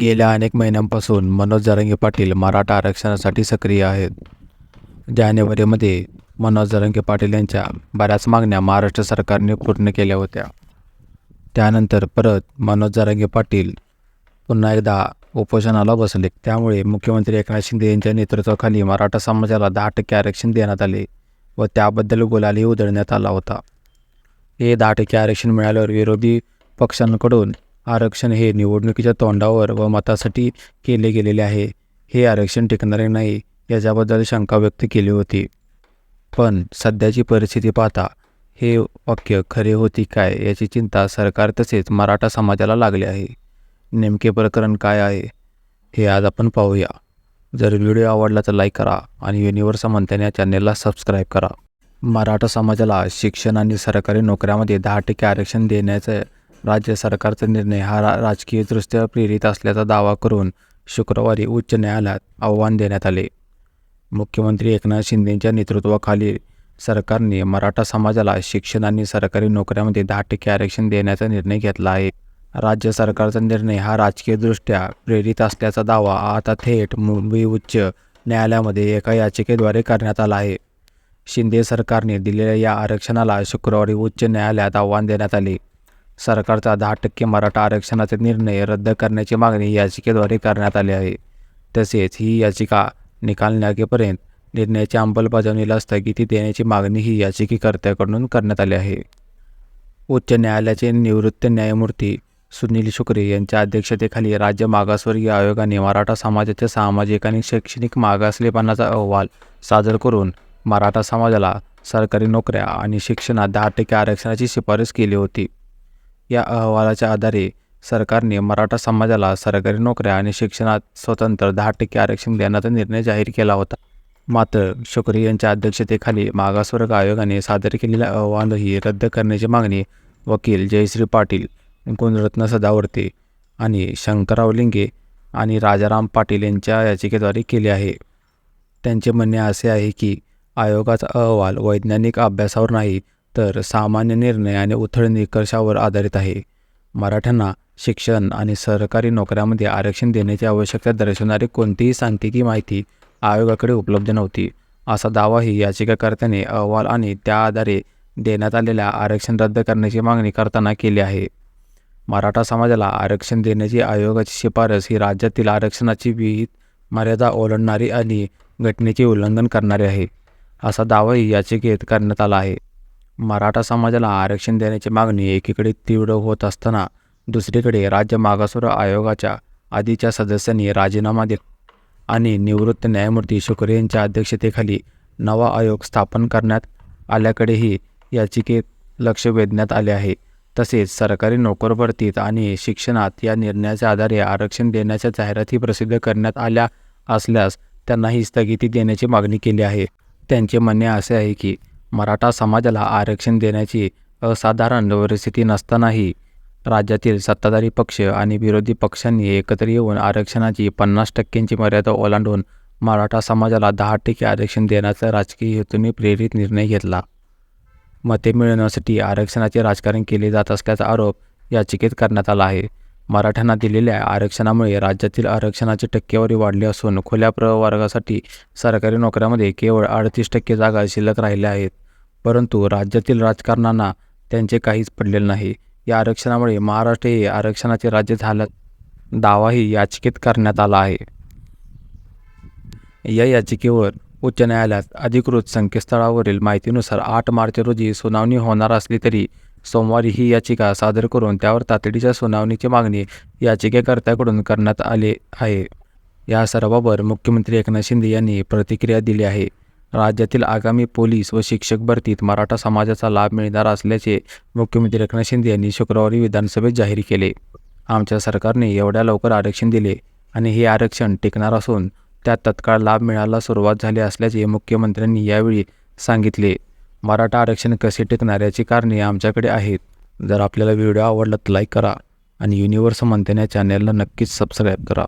गेल्या अनेक महिन्यांपासून मनोज जरांगे पाटील मराठा आरक्षणासाठी सक्रिय आहेत. जानेवारीमध्ये मनोज जरांगे पाटील यांच्या बऱ्याच मागण्या महाराष्ट्र सरकारने पूर्ण केल्या होत्या. त्यानंतर परत मनोज जरांगे पाटील पुन्हा एकदा उपोषणाला बसले. त्यामुळे मुख्यमंत्री एकनाथ शिंदे यांच्या नेतृत्वाखाली मराठा समाजाला दहा टक्के आरक्षण देण्यात आले व त्याबद्दल गुलालही उधळण्यात आला होता. हे दहा टक्के आरक्षण मिळाल्यावर विरोधी पक्षांकडून आरक्षण हे निवडणुकीच्या तोंडावर व मतासाठी केले गेलेले आहे. हे आरक्षण टिकणारे नाही याच्याबद्दल शंका व्यक्त केली होती. पण सध्याची परिस्थिती पाहता हे वाक्य खरे होती काय याची चिंता सरकार तसेच मराठा समाजाला लागली आहे. नेमके प्रकरण काय आहे हे आज आपण पाहूया. जर व्हिडिओ आवडला तर लाईक करा आणि युनिव्हर्स म्हणताना या चॅनेलला सबस्क्राईब करा. मराठा समाजाला शिक्षण आणि सरकारी नोकऱ्यामध्ये दहा टक्के आरक्षण देण्याचं राज्य सरकारचा निर्णय हा रा राजकीयदृष्ट्या प्रेरित असल्याचा दावा करून शुक्रवारी उच्च न्यायालयात आव्हान देण्यात आले. मुख्यमंत्री एकनाथ शिंदेंच्या नेतृत्वाखाली सरकारने मराठा समाजाला शिक्षण आणि सरकारी नोकऱ्यामध्ये दहा टक्के आरक्षण देण्याचा निर्णय घेतला आहे. राज्य सरकारचा निर्णय हा राजकीयदृष्ट्या प्रेरित असल्याचा दावा आता थेट मुंबई उच्च न्यायालयामध्ये एका याचिकेद्वारे करण्यात आला आहे. शिंदे सरकारने दिलेल्या या आरक्षणाला शुक्रवारी उच्च न्यायालयात आव्हान देण्यात आले. सरकारचा दहा टक्के मराठा आरक्षणाचा निर्णय रद्द करण्याची मागणी याचिकेद्वारे करण्यात आली आहे. तसेच ही याचिका निकाल लागेपर्यंत निर्णयाच्या अंमलबजावणीला स्थगिती देण्याची मागणी ही याचिकेकर्त्याकडून करण्यात आली आहे. उच्च न्यायालयाचे निवृत्त न्यायमूर्ती सुनील शुक्रे यांच्या अध्यक्षतेखाली राज्य मागासवर्गीय आयोगाने मराठा समाजाच्या सामाजिक आणि शैक्षणिक मागासलेपणाचा अहवाल सादर करून मराठा समाजाला सरकारी नोकऱ्या आणि शिक्षणात दहा टक्के आरक्षणाची शिफारस केली होती. या अहवालाच्या आधारे सरकारने मराठा समाजाला सरकारी नोकऱ्या आणि शिक्षणात स्वतंत्र दहा टक्के आरक्षण देण्याचा निर्णय जाहीर केला होता. मात्र शुक्र यांच्या अध्यक्षतेखाली मागासवर्ग आयोगाने सादर केलेला अहवालही रद्द करण्याची मागणी वकील जयश्री पाटील गुणरत्न सदावर्ते आणि शंकरराव लिंगे आणि राजाराम पाटील यांच्या याचिकेद्वारे केली आहे. त्यांचे म्हणणे असे आहे की आयोगाचा अहवाल वैज्ञानिक अभ्यासावर नाही तर सामान्य निर्णय आणि उथळ निकषावर आधारित आहे. मराठ्यांना शिक्षण आणि सरकारी नोकऱ्यामध्ये आरक्षण देण्याची आवश्यकता दर्शवणारी कोणतीही सांख्यिकी माहिती आयोगाकडे उपलब्ध नव्हती. असा दावाही याचिकाकर्त्याने अहवाल आणि त्या आधारे देण्यात आलेल्या आरक्षण रद्द करण्याची मागणी करताना केली आहे. मराठा समाजाला आरक्षण देण्याची आयोगाची शिफारस ही राज्यातील आरक्षणाची विहित मर्यादा ओलांडणारी आणि घटनेचे उल्लंघन करणारी आहे असा दावाही याचिकेत करण्यात आला आहे. मराठा समाजाला आरक्षण देण्याची मागणी एकीकडे तीव्र होत असताना दुसरीकडे राज्य मागासवर्ग आयोगाच्या आधीच्या सदस्यांनी राजीनामा दिला आणि निवृत्त न्यायमूर्ती शुक्रे यांच्या अध्यक्षतेखाली नवा आयोग स्थापन करण्यात आल्याकडेही याचिकेत लक्ष वेधण्यात आले आहे. तसेच सरकारी नोकर भरतीत आणि शिक्षणात या निर्णयाच्या आधारे आरक्षण देण्याच्या जाहिराती प्रसिद्ध करण्यात आल्या असल्यास त्यांनाही स्थगिती देण्याची मागणी केली आहे. त्यांचे म्हणणे असे आहे की मराठा समाजाला आरक्षण देण्याची असाधारण परिस्थिती नसतानाही राज्यातील सत्ताधारी पक्ष आणि विरोधी पक्षांनी एकत्र येऊन आरक्षणाची पन्नास टक्क्यांची मर्यादा ओलांडून मराठा समाजाला दहा टक्के आरक्षण देण्याचा राजकीय हेतूने प्रेरित निर्णय घेतला. मते मिळवण्यासाठी आरक्षणाचे राजकारण केले जात असल्याचा आरोप याचिकेत करण्यात आला आहे. मराठ्यांना दिलेल्या आरक्षणामुळे राज्यातील आरक्षणाची टक्केवारी वाढली असून खुल्या प्रवर्गासाठी सरकारी नोकऱ्यामध्ये केवळ अडतीस टक्के जागा शिल्लक राहिल्या आहेत. परंतु राज्यातील राजकारणांना त्यांचे काहीच पडलेले नाही. या आरक्षणामुळे महाराष्ट्र हे आरक्षणाचे राज्य झालं. दावाही याचिकेत करण्यात आला आहे. या याचिकेवर उच्च न्यायालयात अधिकृत संकेतस्थळावरील माहितीनुसार आठ मार्च रोजी सुनावणी होणार असली तरी सोमवारी ही याचिका सादर करून त्यावर तातडीच्या सुनावणीची मागणी याचिकेकर्त्याकडून करण्यात आले आहे. या सर्वावर मुख्यमंत्री एकनाथ शिंदे यांनी प्रतिक्रिया दिली आहे. राज्यातील आगामी पोलीस व शिक्षक भरतीत मराठा समाजाचा लाभ मिळणार असल्याचे मुख्यमंत्री एकनाथ शिंदे यांनी शुक्रवारी विधानसभेत जाहीर केले. आमच्या सरकारने एवढ्या लवकर आरक्षण दिले आणि हे आरक्षण टिकणार असून त्यात तत्काळ लाभ मिळायला सुरुवात झाली असल्याचे मुख्यमंत्र्यांनी यावेळी सांगितले. मराठा आरक्षण कसे टिकणार याची कारणे आमच्याकडे आहेत. जर आपल्याला व्हिडिओ आवडला तर लाईक करा आणि युनिव्हर्स मंथन या चॅनलला नक्कीच सबस्क्राईब करा.